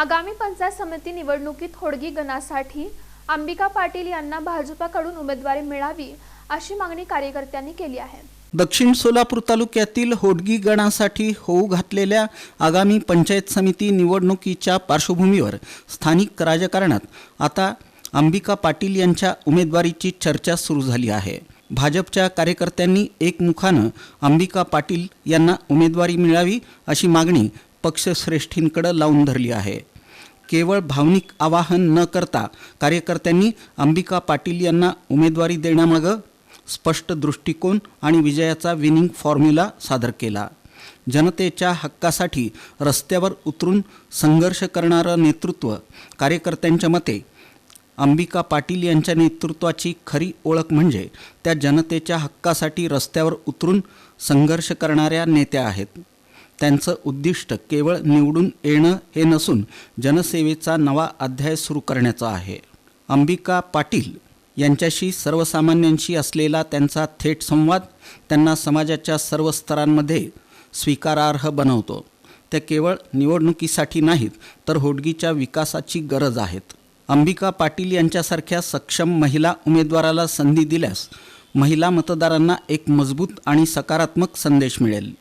आगामी पंचायत समिती निवडणुकीत होडगी गणासाठी अंबिका पाटील यांना भाजपाकडून उमेदवारी मिळावी अशी मागणी कार्यकर्त्यांनी केली आहे. दक्षिण सोलापूर तालुक्यातील होडगी गणासाठी होऊ घातलेल्या आगामी पंचायत समिती निवडणुकीच्या पार्श्वभूमीवर स्थानिक राजकारणात आता अंबिका पाटील यांच्या उमेदवारीची चर्चा सुरू झाली आहे. भाजपच्या कार्यकर्त्यांनी एकमुखानं अंबिका पाटील यांना उमेदवारी मिळावी अशी मागणी पक्षश्रेष्ठींकडं लावून धरली आहे. केवळ भावनिक आवाहन न करता कार्यकर्त्यांनी अंबिका पाटील यांना उमेदवारी देण्यामागं स्पष्ट दृष्टिकोन आणि विजयाचा विनिंग फॉर्म्युला सादर केला. जनतेच्या हक्कासाठी रस्त्यावर उतरून संघर्ष करणारं नेतृत्व कार्यकर्त्यांच्या मते अंबिका पाटील यांच्या नेतृत्वाची खरी ओळख म्हणजे त्या जनतेच्या हक्कासाठी रस्त्यावर उतरून संघर्ष करणाऱ्या नेत्या आहेत. त्यांचं उद्दिष्ट केवळ निवडून येणं हे नसून जनसेवेचा नवा अध्याय सुरू करण्याचा आहे. अंबिका पाटील यांच्याशी सर्वसामान्यांशी असलेला त्यांचा थेट संवाद त्यांना समाजाच्या सर्व स्तरांमध्ये स्वीकारार्ह बनवतो. ते केवळ निवडणुकीसाठी नाहीत तर होडगीच्या विकासाची गरज आहेत. अंबिका पाटील यांच्यासारख्या सक्षम महिला उमेदवाराला संधी दिल्यास महिला मतदारांना एक मजबूत आणि सकारात्मक संदेश मिळेल.